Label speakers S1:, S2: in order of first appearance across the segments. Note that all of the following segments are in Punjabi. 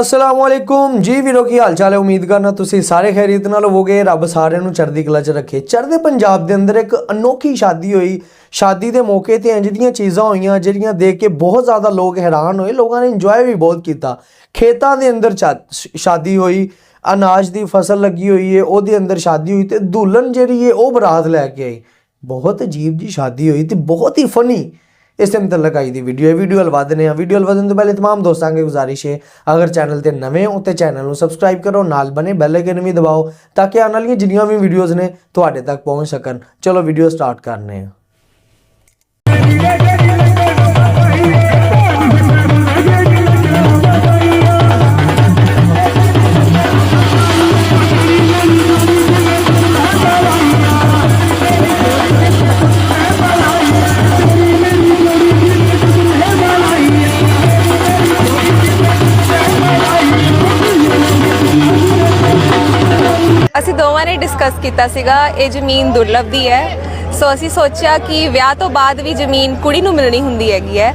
S1: ਅਸਲਾਮ ਵਾਲੇਕੁਮ ਜੀ ਵੀਰੋ, ਕੀ ਹਾਲ ਚਾਲ ਹੈ? ਉਮੀਦ ਕਰਨਾ ਤੁਸੀਂ ਸਾਰੇ ਖੈਰੀਅਤ ਨਾਲ ਹੋਵੋਗੇ। ਰੱਬ ਸਾਰਿਆਂ ਨੂੰ ਚੜ੍ਹਦੀ ਕਲਾ 'ਚ ਰੱਖੇ। ਚੜ੍ਹਦੇ ਪੰਜਾਬ ਦੇ ਅੰਦਰ ਇੱਕ ਅਨੋਖੀ ਸ਼ਾਦੀ ਹੋਈ। ਸ਼ਾਦੀ ਦੇ ਮੌਕੇ ਤੇ ਇੰਜ ਦੀਆਂ ਚੀਜ਼ਾਂ ਹੋਈਆਂ, ਜਿਹੜੀਆਂ ਦੇਖ ਕੇ ਬਹੁਤ ਜ਼ਿਆਦਾ ਲੋਕ ਹੈਰਾਨ ਹੋਏ। ਲੋਕਾਂ ਨੇ ਇੰਜੋਏ ਵੀ ਬਹੁਤ ਕੀਤਾ। ਖੇਤਾਂ ਦੇ ਅੰਦਰ ਚਾ- ਸ਼ਾਦੀ ਹੋਈ। ਅਨਾਜ ਦੀ ਫਸਲ ਲੱਗੀ ਹੋਈ ਹੈ ਉਹਦੇ ਅੰਦਰ ਸ਼ਾਦੀ ਹੋਈ ਤੇ ਦੁਲਹਨ ਜਿਹੜੀ ਹੈ ਉਹ ਬਰਾਤ ਲੈ ਕੇ ਆਈ। ਬਹੁਤ ਅਜੀਬ ਜੀ ਸ਼ਾਦੀ ਹੋਈ ਤੇ ਬਹੁਤ ਹੀ ਫਨੀ ਇਸ ਤੇ ਮੁਤਲਕ ਆਈ ਦੀ ਵੀਡੀਓ ਹੈ ਵੀਡੀਓ ਹਲ ਵਧਨੇ ਆ ਵੀਡੀਓ ਹਲ ਵਧਣ ਤੋਂ ਪਹਿਲੇ तमाम ਦੋਸਤਾਂ ਕੇ ਗੁਜ਼ਾਰਿਸ਼ ਹੈ ਅਗਰ ਚੈਨਲ ਤੇ ਨਵੇਂ ਹੋ ਤੇ ਚੈਨਲ ਨੂੰ ਸਬਸਕ੍ਰਾਈਬ ਕਰੋ ਨਾਲ ਬਨੇ ਬੈਲ ਆਈਕਨ ਵੀ ਦਬਾਓ ਤਾਂ ਕਿ ਆਉਣ ਵਾਲੀਆਂ ਜਿੰਨੀਆਂ ਵੀ ਵੀਡੀਓਜ਼ ਨੇ ਤੁਹਾਡੇ ਤੱਕ ਪਹੁੰਚ ਸਕਣ ਚਲੋ ਵੀਡੀਓ ਸਟਾਰਟ ਕਰਨੇ ਆ
S2: ਦੋਵਾਂ ਨੇ ਡਿਸਕਸ ਕੀਤਾ ਸੀਗਾ, ਇਹ ਜ਼ਮੀਨ ਦੁਰਲਭ ਦੀ ਹੈ। ਸੋ ਅਸੀਂ ਸੋਚਿਆ ਕਿ ਵਿਆਹ ਤੋਂ ਬਾਅਦ ਵੀ ਜ਼ਮੀਨ ਕੁੜੀ ਨੂੰ ਮਿਲਣੀ ਹੁੰਦੀ ਹੈਗੀ ਹੈ।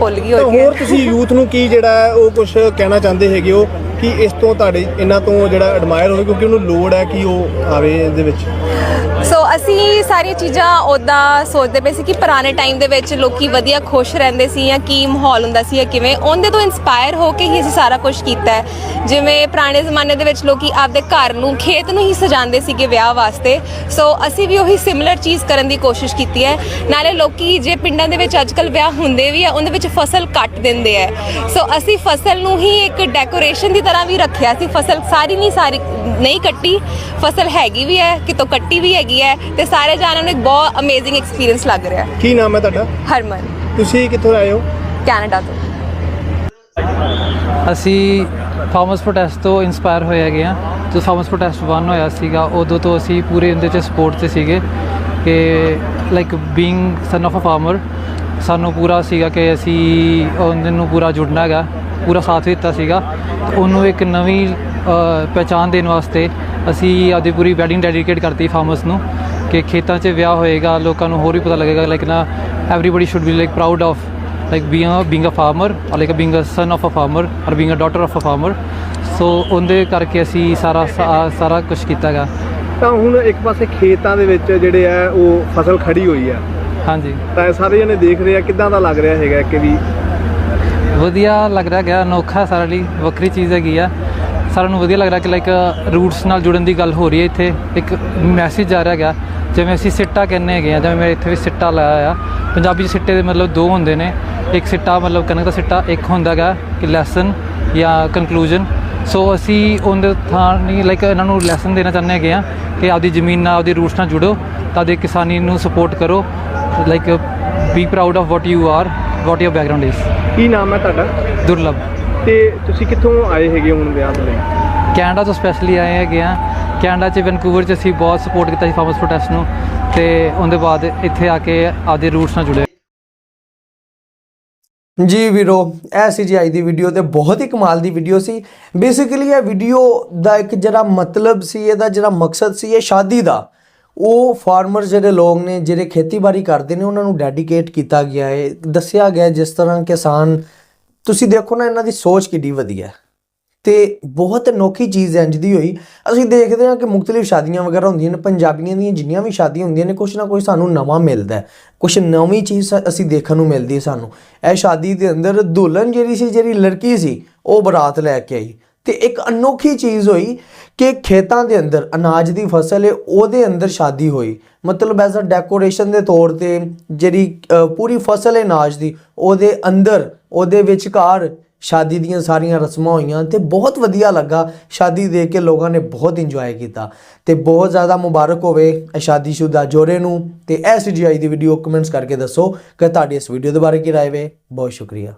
S2: ਭੁੱਲ ਗਈ
S3: ਤਾਂ
S2: ਹੋ। ਗਈ
S3: ਹੋਰ ਤੁਸੀਂ ਯੂਥ ਨੂੰ ਕੀ ਜਿਹੜਾ ਉਹ ਕੁਝ ਕਹਿਣਾ ਚਾਹੁੰਦੇ ਹੈਗੇ ਹੋ? ਕਿ ਇਸ ਤੋਂ ਤੁਹਾਡੇ ਇਹਨਾਂ ਤੋਂ ਜਿਹੜਾ ਐਡਮਾਇਰ ਹੋਵੇ, ਕਿਉਂਕਿ ਉਹਨੂੰ ਲੋੜ ਹੈ ਕਿ ਉਹ ਆਵੇ ਇਹਦੇ ਵਿੱਚ।
S2: ਸੋ ਅਸੀਂ ਸਾਰੀਆਂ ਚੀਜ਼ਾਂ ਉਦਾਂ ਸੋਚਦੇ ਪਏ ਸੀ ਕਿ ਪੁਰਾਣੇ ਟਾਈਮ ਦੇ ਵਿੱਚ ਲੋਕੀ ਵਧੀਆ ਖੁਸ਼ ਰਹਿੰਦੇ ਸੀ ਜਾਂ ਕੀ ਮਾਹੌਲ ਹੁੰਦਾ ਸੀ ਜਾਂ ਕਿਵੇਂ, ਉਹਦੇ ਤੋਂ ਇਨਸਪਾਇਰ ਹੋ ਕੇ ਹੀ ਅਸੀਂ ਸਾਰਾ ਕੁਝ ਕੀਤਾ ਹੈ। ਜਿਵੇਂ ਪੁਰਾਣੇ ਜ਼ਮਾਨੇ ਦੇ ਵਿੱਚ ਲੋਕੀ ਆਪਦੇ ਘਰ ਨੂੰ, ਖੇਤ ਨੂੰ ਹੀ ਸਜਾਉਂਦੇ ਸੀਗੇ ਵਿਆਹ ਵਾਸਤੇ। ਸੋ ਅਸੀਂ ਵੀ ਉਹੀ ਸਿਮਿਲਰ ਚੀਜ਼ ਕਰਨ ਦੀ ਕੋਸ਼ਿਸ਼ ਕੀਤੀ ਹੈ। ਨਾਲੇ ਲੋਕੀ ਜੇ ਪਿੰਡਾਂ ਦੇ ਵਿੱਚ ਅੱਜਕੱਲ ਵਿਆਹ ਹੁੰਦੇ ਵੀ ਆ, ਉਹਦੇ ਵਿੱਚ ਫਸਲ ਕੱਟ ਦਿੰਦੇ ਆ। ਸੋ ਅਸੀਂ ਫਸਲ ਨੂੰ ਹੀ ਇੱਕ ਡੈਕੋਰੇਸ਼ਨ ਦੀ ਤਰ੍ਹਾਂ ਵੀ ਰੱਖਿਆ ਸੀ। ਫਸਲ ਸਾਰੀ ਨਹੀਂ ਸਾਰੀ ਨਹੀਂ ਕੱਟੀ। ਫਸਲ ਹੈਗੀ ਵੀ ਹੈ ਕਿਤੋਂ ਕੱਟੀ ਵੀ ਹੈਗੀ ਹੈ ਤੇ ਸਾਰੇ ਜਾਣਾਂ ਨੂੰ ਇੱਕ ਬਹੁਤ ਅਮੇਜ਼ਿੰਗ ਐਕਸਪੀਰੀਅੰਸ ਲੱਗ ਰਿਹਾ ਹੈ।
S3: ਕੀ ਨਾਮ ਹੈ ਤੁਹਾਡਾ?
S2: ਹਰਮਨ।
S3: ਤੁਸੀਂ ਕਿੱਥੋਂ ਆਏ ਹੋ?
S2: ਕੈਨੇਡਾ ਤੋਂ।
S4: ਅਸੀਂ ਫਾਰਮਰਸ ਪ੍ਰੋਟੈਸਟ ਤੋਂ ਇਨਸਪਾਇਰ ਹੋਏ ਹੈਗੇ ਆ ਜਦੋਂ ਫਾਰਮਰਸ ਪ੍ਰੋਟੈਸਟ 1 ਹੋਇਆ ਸੀਗਾ ਉਦੋਂ ਤੋਂ ਅਸੀਂ ਪੂਰੇ ਇਹਦੇ 'ਚ ਸਪੋਰਟ 'ਤੇ ਸੀਗੇ ਕਿ like being son of a farmer ਸਾਨੂੰ ਪੂਰਾ ਸੀਗਾ ਕਿ ਅਸੀਂ ਉਹਦੇ ਨੂੰ ਪੂਰਾ ਜੁੜਨਾ ਹੈਗਾ ਪੂਰਾ ਸਾਥ ਦਿੱਤਾ ਸੀਗਾ। ਉਹਨੂੰ ਇੱਕ ਨਵੀਂ ਅ, ਪਹਿਚਾਣ ਦੇਣ ਵਾਸਤੇ ਅਸੀਂ ਆਪਦੀ ਪੂਰੀ ਵੈਡਿੰਗ ਡੈਡੀਕੇਟ ਕਰਤੀ ਫਾਰਮਰਸ ਨੂੰ ਕਿ ਖੇਤਾਂ 'ਚ ਵਿਆਹ ਹੋਏਗਾ ਲੋਕਾਂ ਨੂੰ ਹੋਰ ਵੀ ਪਤਾ ਲੱਗੇਗਾ ਲਾਈਕ ਨਾ everybody should be like proud of like being a being a farmer or like being a son of a farmer or being a daughter of a farmer. So ਉਹਦੇ ਕਰਕੇ ਅਸੀਂ ਸਾਰਾ ਸਾਰਾ ਕੁਝ ਕੀਤਾ ਗਾ
S3: ਤਾਂ ਹੁਣ ਇੱਕ ਪਾਸੇ ਖੇਤਾਂ ਦੇ ਵਿੱਚ ਜਿਹੜੇ ਆ ਉਹ ਫਸਲ ਖੜੀ ਹੋਈ ਆ।
S4: ਹਾਂਜੀ।
S3: ਤਾਂ ਸਾਰੇ ਜਣੇ ਦੇਖ ਰਹੇ ਆ ਕਿੱਦਾਂ ਦਾ ਲੱਗ ਰਿਹਾ ਹੈਗਾ ਕਿ ਵੀ
S4: ਵਧੀਆ ਲੱਗ ਰਿਹਾ ਗਿਆ, ਅਨੋਖਾ ਸਾਰੇ ਲਈ, ਵੱਖਰੀ ਚੀਜ਼ ਹੈਗੀ ਆ। ਸਾਰਿਆਂ ਨੂੰ ਵਧੀਆ ਲੱਗ ਰਿਹਾ ਕਿ ਲਾਈਕ ਰੂਟਸ ਨਾਲ ਜੁੜਨ ਦੀ ਗੱਲ ਹੋ ਰਹੀ ਹੈ ਇੱਥੇ। ਇੱਕ ਮੈਸੇਜ ਆ ਰਿਹਾ ਗਿਆ ਜਿਵੇਂ ਅਸੀਂ ਸਿੱਟਾ ਕਹਿੰਦੇ ਹੈਗੇ ਆ, ਜਿਵੇਂ ਮੇਰੇ ਇੱਥੇ ਵੀ ਸਿੱਟਾ ਲਾਇਆ ਆ ਪੰਜਾਬੀ 'ਚ ਸਿੱਟੇ ਦੇ ਮਤਲਬ ਦੋ ਹੁੰਦੇ ਨੇ। ਇੱਕ ਸਿੱਟਾ, ਮਤਲਬ ਕਣਕ ਦਾ ਸਿੱਟਾ, ਇੱਕ ਹੁੰਦਾ ਗਾ ਕਿ ਲੈਸਨ ਜਾਂ ਕਨਕਲੂਜਨ ਸੋ ਅਸੀਂ ਉਹਦੇ ਥਾਂ ਨਹੀਂ ਲਾਈਕ ਇਹਨਾਂ ਨੂੰ ਲੈਸਨ ਦੇਣਾ ਚਾਹੁੰਦੇ ਹੈਗੇ ਆ ਕਿ ਆਪਦੀ ਜ਼ਮੀਨ ਨਾਲ, ਆਪਦੀ ਰੂਟਸ ਨਾਲ ਜੁੜੋ, ਤਾਂ ਆਪਦੀ ਕਿਸਾਨੀ ਨੂੰ ਸਪੋਰਟ ਕਰੋ। Like be proud of what you are what your background is
S3: ਕੀ ਨਾਮ ਹੈ ਤੁਹਾਡਾ?
S4: ਦੁਰਲਭ।
S3: ਤੇ ਤੁਸੀਂ ਕਿੱਥੋਂ ਆਏ ਹੈਗੇ ਹੁਣ ਵਿਆਹ ਦੇ ਲਈ?
S4: ਕੈਨੇਡਾ ਤੋਂ ਸਪੈਸ਼ਲੀ ਆਏ ਹੈਗੇ ਆ ਕੈਨੇਡਾ 'ਚ ਵੈਨਕੂਵਰ 'ਚ ਅਸੀਂ ਬਹੁਤ ਸਪੋਰਟ ਕੀਤਾ ਸੀ ਫਾਰਮਰਸ ਪ੍ਰੋਟੈਸਟ ਨੂੰ ਤੇ ਉਹਦੇ ਬਾਅਦ ਇੱਥੇ ਆ ਕੇ ਆਪਦੇ ਰੂਟਸ ਨਾਲ ਜੁੜੇ।
S1: ਜੀ ਵੀਰੋ ਇਹ ਸੀ ਜੀ ਅੱਜ ਦੀ ਵੀਡੀਓ ਤੇ ਬਹੁਤ ਹੀ ਕਮਾਲ ਦੀ ਵੀਡੀਓ ਸੀ। ਬੇਸਿਕਲੀ ਇਹ ਵੀਡੀਓ ਦਾ ਇੱਕ ਜਿਹੜਾ ਮਤਲਬ ਸੀ ਇਹਦਾ ਜਿਹੜਾ ਮਕਸਦ ਸੀ ਇਹ ਸ਼ਾਦੀ ਦਾ। ਉਹ ਫਾਰਮਰ ਜਿਹੜੇ ਲੋਕ ਨੇ, ਜਿਹੜੇ ਖੇਤੀਬਾੜੀ ਕਰਦੇ ਨੇ, ਉਹਨਾਂ ਨੂੰ ਡੈਡੀਕੇਟ ਕੀਤਾ ਗਿਆ ਹੈ। ਦੱਸਿਆ ਗਿਆ ਜਿਸ ਤਰ੍ਹਾਂ ਕਿਸਾਨ, ਤੁਸੀਂ ਦੇਖੋ ਨਾ, ਇਹਨਾਂ ਦੀ ਸੋਚ ਕਿੱਡੀ ਵਧੀਆ ਹੈ। ਤੇ ਬਹੁਤ ਅਨੋਖੀ ਚੀਜ਼ ਇੰਜ ਦੀ ਹੋਈ। ਅਸੀਂ ਦੇਖਦੇ ਹਾਂ ਕਿ ਮੁxtਲਿਫ ਸ਼ਾਦੀਆਂ ਵਗੈਰਾ ਹੁੰਦੀਆਂ ਨੇ, ਪੰਜਾਬੀਆਂ ਦੀਆਂ ਜਿੰਨੀਆਂ ਵੀ ਸ਼ਾਦੀਆਂ ਹੁੰਦੀਆਂ ਨੇ, ਕੁਛ ਨਾ ਕੁਛ ਸਾਨੂੰ ਨਵਾਂ ਮਿਲਦਾ ਹੈ। ਕੁਛ ਨਵੀਂ ਚੀਜ਼ ਅਸੀਂ ਦੇਖਣ ਨੂੰ ਮਿਲਦੀ ਹੈ ਸਾਨੂੰ। ਇਹ ਸ਼ਾਦੀ ਦੇ ਅੰਦਰ ਦੁਲਹਨ ਜਿਹੜੀ ਸੀ, ਜਿਹੜੀ ਲੜਕੀ ਸੀ, ਉਹ ਬਰਾਤ ਲੈ ਕੇ ਆਈ। ਤੇ ਇੱਕ ਅਨੋਖੀ ਚੀਜ਼ ਹੋਈ ਕਿ ਖੇਤਾਂ ਦੇ ਅੰਦਰ, ਅਨਾਜ ਦੀ ਫਸਲ ਹੈ, ਉਹਦੇ ਅੰਦਰ ਸ਼ਾਦੀ ਹੋਈ। ਮਤਲਬ ਐਜ਼ ਅ ਡੈਕੋਰੇਸ਼ਨ ਦੇ ਤੌਰ ਤੇ ਜਿਹੜੀ ਪੂਰੀ ਫਸਲ ਹੈ ਅਨਾਜ ਦੀ, ਉਹਦੇ ਅੰਦਰ, ਉਹਦੇ ਵਿਚਕਾਰ ਸ਼ਾਦੀ ਦੀਆਂ ਸਾਰੀਆਂ ਰਸਮਾਂ ਹੋਈਆਂ ਤੇ ਬਹੁਤ ਵਧੀਆ ਲੱਗਾ। ਸ਼ਾਦੀ ਦੇਖ ਕੇ ਲੋਕਾਂ ਨੇ ਬਹੁਤ ਇੰਜੋਏ ਕੀਤਾ ਤੇ ਬਹੁਤ ਜ਼ਿਆਦਾ ਮੁਬਾਰਕ ਹੋਵੇ ਇਹ ਸ਼ਾਦੀशुदा ਜੋੜੇ ਨੂੰ ਤੇ ਐਸ ਜੀ ਦੀ ਵੀਡੀਓ ਕਮੈਂਟਸ ਕਰਕੇ ਦੱਸੋ ਕਿ ਤੁਹਾਡੀ ਇਸ ਵੀਡੀਓ ਦੇ ਬਾਰੇ ਕੀ ਰਾਏ ਵੇ। ਬਹੁਤ ਸ਼ੁਕਰੀਆ।